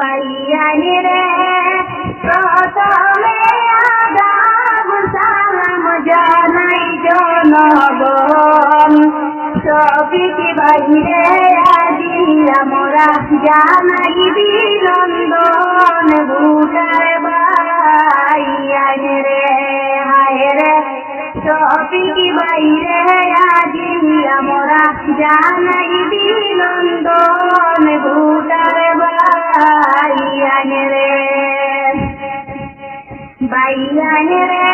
বাইয়ানি রে প্রথমে আদাব সালাম জানাই জনগণ। সবিতি বাইরে আজি আমরা জানাই বিনন্দন ভূটার বাইয়ানি রে হায় রে বাইরে আজি আমরা জানাই বিনন্দন। বাইয়ানি রে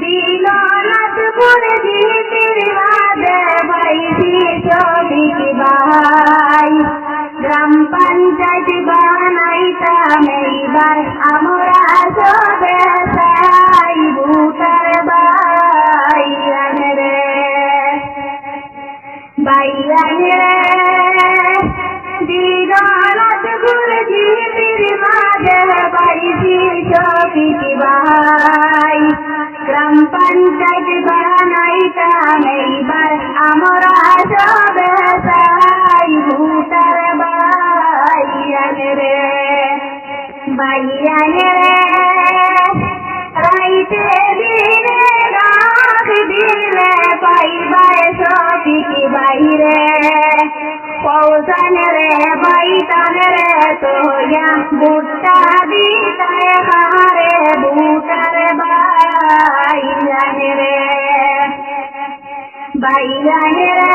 দিলনাথপুর জিতির বাদে বাইছি চবিক বাই গ্রাম পঞ্চায়েত বানাইতাম এইবার আমরা সবে সাই ভূতার বাইয়ান রে বাইয়ান রে দিলনাথপুর জিতির বাদে বাইছি চবিক বাই গ্রাম পঞ্চায়েত বানাইতাম এইবার আমরা সবে সাই ভূতার বাইয়ান রে। বাইয়ান তোয়া বুট্টা দিতায় হারে বুটার বাইয়ান রে। বাইয়ান রে।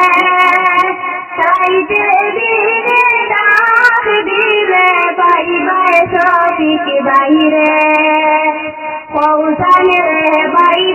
রাইতে দিনে রাখ দিলে পাইবাই সঠিক বাইরে পৌঁছান বাইতান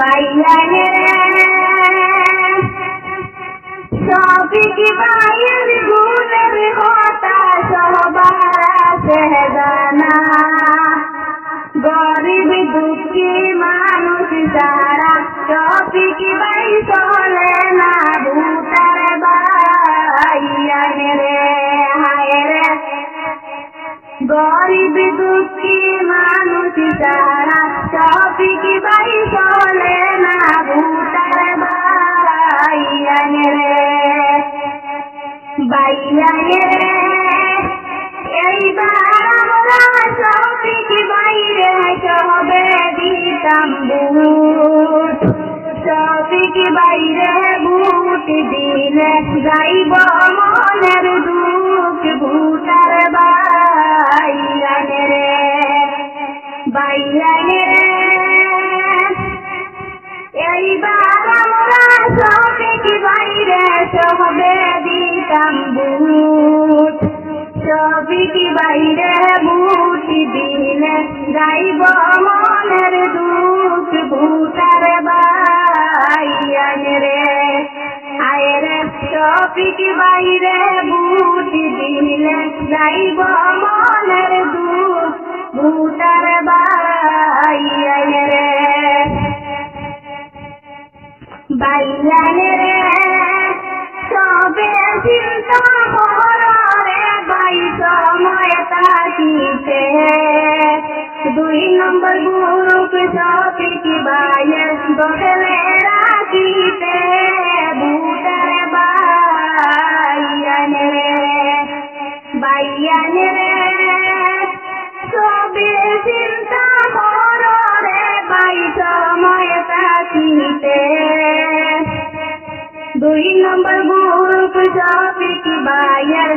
বাইয়ান সবিক বাইয়ের গুণের কথা সবার আছে জানা গরিব দুঃখী মানুষ যারা টপিক বাই চলে গরিব দুঃখী মানুষ যারা টপিক বাই চলে না ভূতার বাইয়ান রে। এইবার আমরা সবিক বাইরে সবে দিতাম বুট সবিক বাইরে বুট দিলে যাইব এইবার আমরা সবিক বাইরে সবে দিতাম বুট সবিক বাইরে বুটি দিলে যাইব মনের দুঃখ ভূতার বাইয়ান রে আয় রে সবিক বাইরে বুটি দিলে যাইব মনের দুঃখ ভূতার বাইয়ান রে। সবে চিন্তা রে বাই সময় তাকিতে দুই নম্বর গ্রুপ সপিক বাইয়ের দখলে রাখিতে। দুই নম্বর গ্রুপ সপিক বাইয়ের